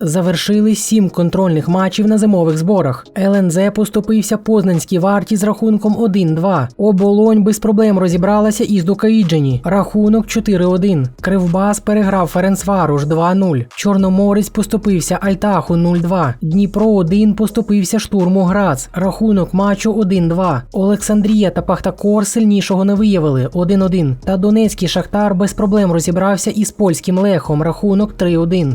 Завершили сім контрольних матчів на зимових зборах. ЛНЗ поступився Познанській варті з рахунком 1-2. Оболонь без проблем розібралася із Дукаїджені. Рахунок 4-1. Кривбас переграв Ференцваруш 2-0. Чорноморець поступився Альтаху 0-2. Дніпро 1 поступився штурму Грац. Рахунок матчу 1-2. Олександрія та Пахтакор сильнішого не виявили 1-1. Та Донецький Шахтар без проблем розібрався із польським лехом. Рахунок 3-1.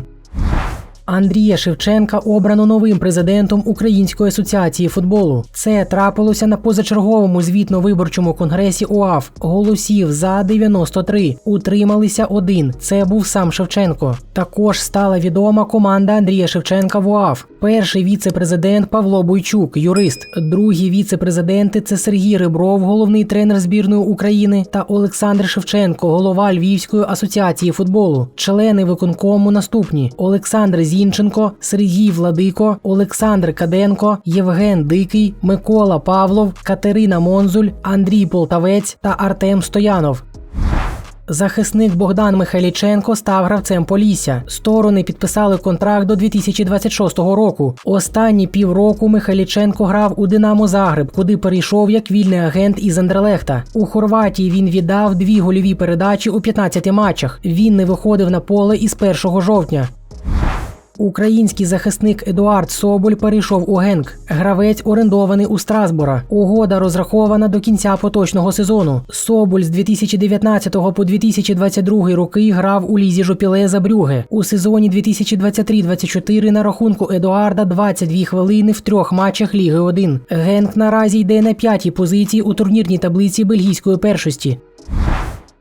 Андрія Шевченка обрано новим президентом Української асоціації футболу. Це трапилося на позачерговому звітно-виборчому конгресі УАФ. Голосів за 93. Утрималися один. Це був сам Шевченко. Також стала відома команда Андрія Шевченка в УАФ. Перший віце-президент Павло Бойчук, юрист. Другі віце-президенти це Сергій Рибров, головний тренер збірної України, та Олександр Шевченко, голова Львівської асоціації футболу. Члени виконкому наступні: Олександр Зінченко, Сергій Владико, Олександр Каденко, Євген Дикий, Микола Павлов, Катерина Монзуль, Андрій Полтавець та Артем Стоянов. Захисник Богдан Михайліченко став гравцем Полісся. Сторони підписали контракт до 2026 року. Останні півроку Михайліченко грав у Динамо Загреб, куди перейшов як вільний агент із Андрелехта. У Хорватії він віддав дві гольові передачі у 15 матчах. Він не виходив на поле із 1 жовтня. Український захисник Едуард Соболь перейшов у Генк. Гравець орендований у Страсбура. Угода розрахована до кінця поточного сезону. Соболь з 2019 по 2022 роки грав у лізі Жопіле за Брюге. У сезоні 2023-24 на рахунку Едуарда 22 хвилини в трьох матчах Ліги 1. Генк наразі йде на п'ятій позиції у турнірній таблиці бельгійської першості.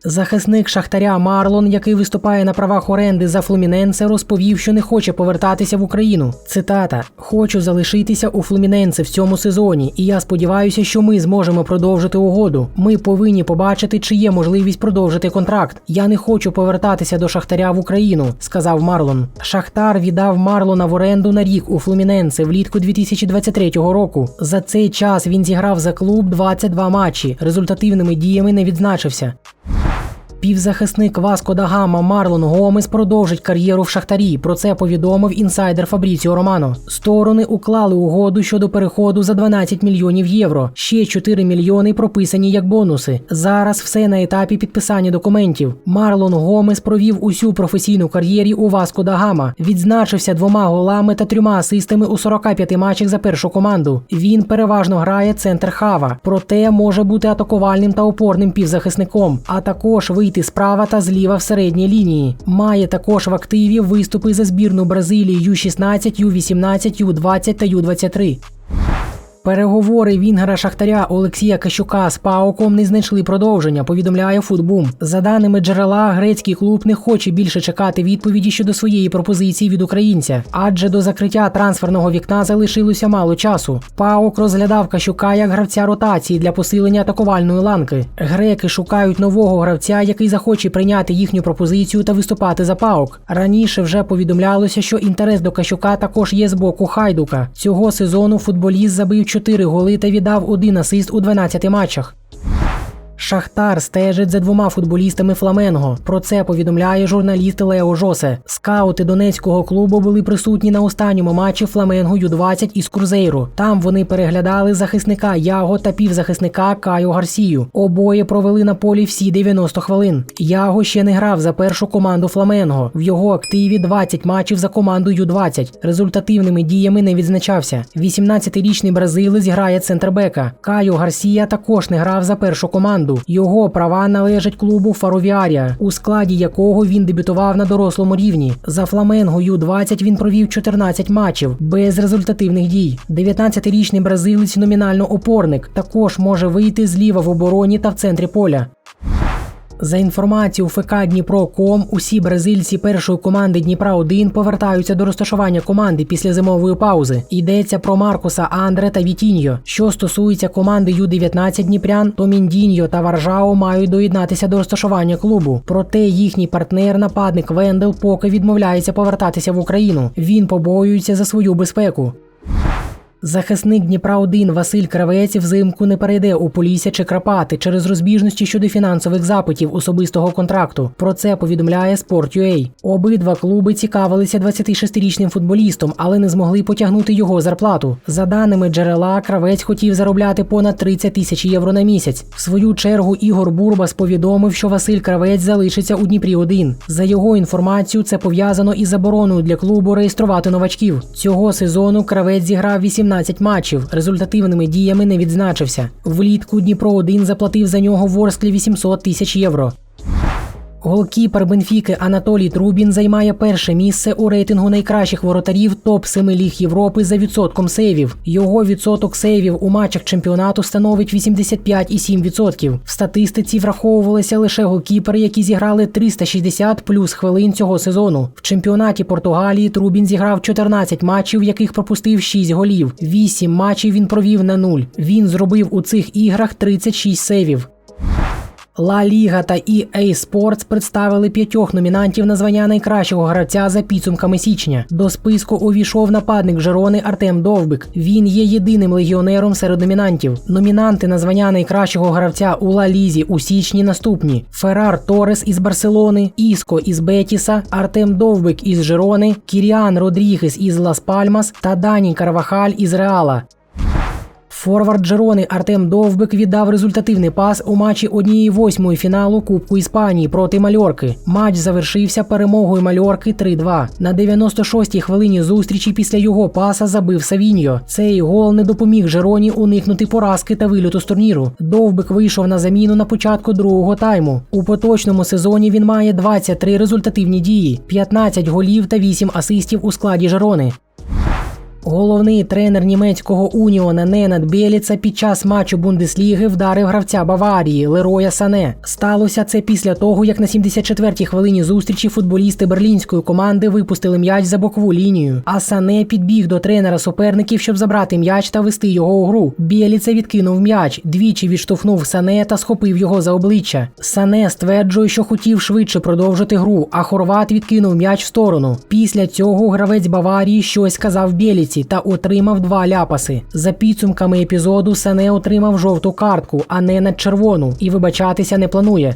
Захисник Шахтаря Марлон, який виступає на правах оренди за Флуміненце, розповів, що не хоче повертатися в Україну. Цитата: Хочу залишитися у Флуміненце в цьому сезоні, і я сподіваюся, що ми зможемо продовжити угоду. Ми повинні побачити, чи є можливість продовжити контракт. Я не хочу повертатися до Шахтаря в Україну, сказав Марлон. Шахтар віддав Марлона в оренду на рік у Флуміненце влітку 2023 року. За цей час він зіграв за клуб 22 матчі. Результативними діями не відзначився. Півзахисник Васко Дагама Марлон Гомес продовжить кар'єру в Шахтарі. Про це повідомив інсайдер Фабріціо Романо. Сторони уклали угоду щодо переходу за 12 мільйонів євро. Ще 4 мільйони прописані як бонуси. Зараз все на етапі підписання документів. Марлон Гомес провів усю професійну кар'єрі у Васко Дагама. Відзначився двома голами та трьома асистами у 45 матчах за першу команду. Він переважно грає центр хава, проте може бути атакувальним та опорним півзахисником, а також вийти вийти справа та зліва в середній лінії. Має також в активі виступи за збірну Бразилії Ю-16, Ю-18, Ю-20 та Ю-23. Переговори Вінгера Шахтаря Олексія Кащука з Паоком не знайшли продовження. Повідомляє Футбум. За даними джерела, грецький клуб не хоче більше чекати відповіді щодо своєї пропозиції від українця, адже до закриття трансферного вікна залишилося мало часу. Паок розглядав Кащука як гравця ротації для посилення атакувальної ланки. Греки шукають нового гравця, який захоче прийняти їхню пропозицію та виступати за Паок. Раніше вже повідомлялося, що інтерес до Кащука також є з боку Хайдука. Цього сезону футболіст забив 4 голи та віддав один асист у 12 матчах. Шахтар стежить за двома футболістами Фламенго. Про це повідомляє журналіст Лео Жосе. Скаути донецького клубу були присутні на останньому матчі Фламенго Ю-20 із Крузейру. Там вони переглядали захисника Яго та півзахисника Кайо Гарсію. Обоє провели на полі всі 90 хвилин. Яго ще не грав за першу команду Фламенго. В його активі 20 матчів за команду Ю-20. Результативними діями не відзначався. 18-річний бразилець грає центрбека. Кайо Гарсія також не грав за першу команду команду. Його права належать клубу Фаровіарія, у складі якого він дебютував на дорослому рівні. За Фламенго Ю-20 він провів 14 матчів без результативних дій. 19-річний бразилець номінально опорник також може вийти зліва в обороні та в центрі поля. За інформацією ФК Дніпро.ком, усі бразильці першої команди Дніпра 1 повертаються до розташування команди після зимової паузи. Йдеться про Маркуса Андре та Вітіньо. Що стосується команди Ю-19 Дніпрян, то Міндіньо та Варжао мають доєднатися до розташування клубу. Проте їхній партнер, нападник Вендел, поки відмовляється повертатися в Україну. Він побоюється за свою безпеку. Захисник Дніпра 1 Василь Кравець взимку не перейде у Полісся чи Крапати через розбіжності щодо фінансових запитів особистого контракту. Про це повідомляє Sport.ua. Обидва клуби цікавилися 26-річним футболістом, але не змогли потягнути його зарплату. За даними джерела, кравець хотів заробляти понад 30 тисяч євро на місяць. В свою чергу Ігор Бурбас повідомив, що Василь Кравець залишиться у Дніпрі 1 За його інформацією, це пов'язано із забороною для клубу реєструвати новачків. Цього сезону кравець зіграв 18 матчів. Результативними діями не відзначився. Влітку Дніпро 1 заплатив за нього Ворсклі 800 тисяч євро. Голкіпер Бенфіки Анатолій Трубін займає перше місце у рейтингу найкращих воротарів топ 7 ліг Європи за відсотком сейвів. Його відсоток сейвів у матчах чемпіонату становить 85,7%. В статистиці враховувалися лише голкіпери, які зіграли 360 плюс хвилин цього сезону. В чемпіонаті Португалії Трубін зіграв 14 матчів, в яких пропустив 6 голів. 8 матчів він провів на нуль. Він зробив у цих іграх 36 сейвів. Ла Ліга та EA Sports представили п'ятьох номінантів на звання найкращого гравця за підсумками січня. До списку увійшов нападник Жерони Артем Довбик. Він є єдиним легіонером серед номінантів. Номінанти на звання найкращого гравця у Ла Лізі у січні наступні: Феррар Торес із Барселони, Іско із Бетіса, Артем Довбик із Жерони, Кіріан Родрігес із Лас Пальмас та Дані Карвахаль із Реала. Форвард Джерони Артем Довбик віддав результативний пас у матчі однієї восьмої фіналу Кубку Іспанії проти Мальорки. Матч завершився перемогою Мальорки 3-2. На 96-й хвилині зустрічі після його паса забив Савіньо. Цей гол не допоміг Джероні уникнути поразки та вильоту з турніру. Довбик вийшов на заміну на початку другого тайму. У поточному сезоні він має 23 результативні дії, 15 голів та 8 асистів у складі Жерони. Головний тренер німецького уніона Ненад Беліца під час матчу Бундесліги вдарив гравця Баварії Лероя Сане. Сталося це після того, як на 74-й хвилині зустрічі футболісти берлінської команди випустили м'яч за бокову лінію. А Сане підбіг до тренера суперників, щоб забрати м'яч та вести його у гру. Беліца відкинув м'яч, двічі відштовхнув Сане та схопив його за обличчя. Сане стверджує, що хотів швидше продовжити гру, а хорват відкинув м'яч в сторону. Після цього гравець Баварії щось сказав Беліці та отримав два ляпаси. За підсумками епізоду Сане отримав жовту картку, а не на червону, і вибачатися не планує.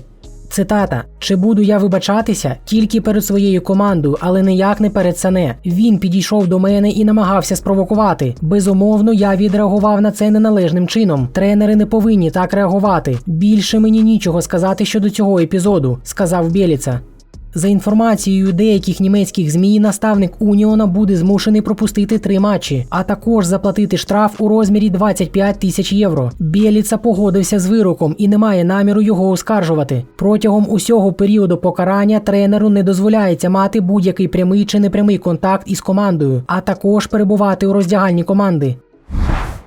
Цитата: Чи буду я вибачатися тільки перед своєю командою, але ніяк не перед Сане. Він підійшов до мене і намагався спровокувати. Безумовно, я відреагував на це неналежним чином. Тренери не повинні так реагувати. Більше мені нічого сказати щодо цього епізоду, сказав Біліца. За інформацією деяких німецьких змі, наставник Уніона буде змушений пропустити три матчі, а також заплатити штраф у розмірі 25 тисяч євро. Біліца погодився з вироком і не має наміру його оскаржувати. Протягом усього періоду покарання тренеру не дозволяється мати будь-який прямий чи непрямий контакт із командою, а також перебувати у роздягальні команди.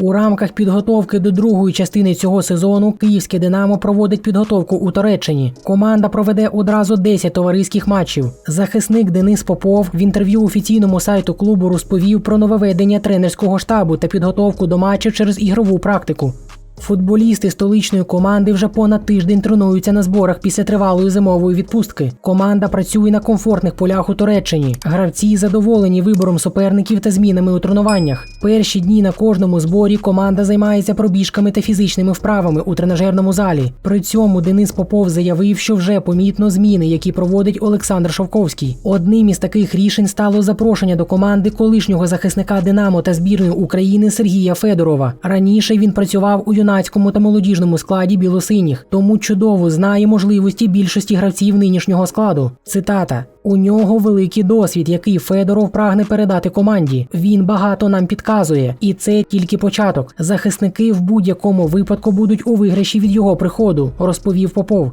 У рамках підготовки до другої частини цього сезону київське Динамо проводить підготовку у Туреччині. Команда проведе одразу 10 товариських матчів. Захисник Денис Попов в інтерв'ю офіційному сайту клубу розповів про нововведення тренерського штабу та підготовку до матчів через ігрову практику. Футболісти столичної команди вже понад тиждень тренуються на зборах після тривалої зимової відпустки. Команда працює на комфортних полях у Туреччині. Гравці задоволені вибором суперників та змінами у тренуваннях. Перші дні на кожному зборі команда займається пробіжками та фізичними вправами у тренажерному залі. При цьому Денис Попов заявив, що вже помітно зміни, які проводить Олександр Шовковський. Одним із таких рішень стало запрошення до команди колишнього захисника Динамо та збірної України Сергія Федорова. Раніше він працював у юнацькому та молодіжному складі білосиніх, тому чудово знає можливості більшості гравців нинішнього складу. Цитата. У нього великий досвід, який Федоров прагне передати команді. Він багато нам підказує, і це тільки початок. Захисники в будь-якому випадку будуть у виграші від його приходу, розповів Попов.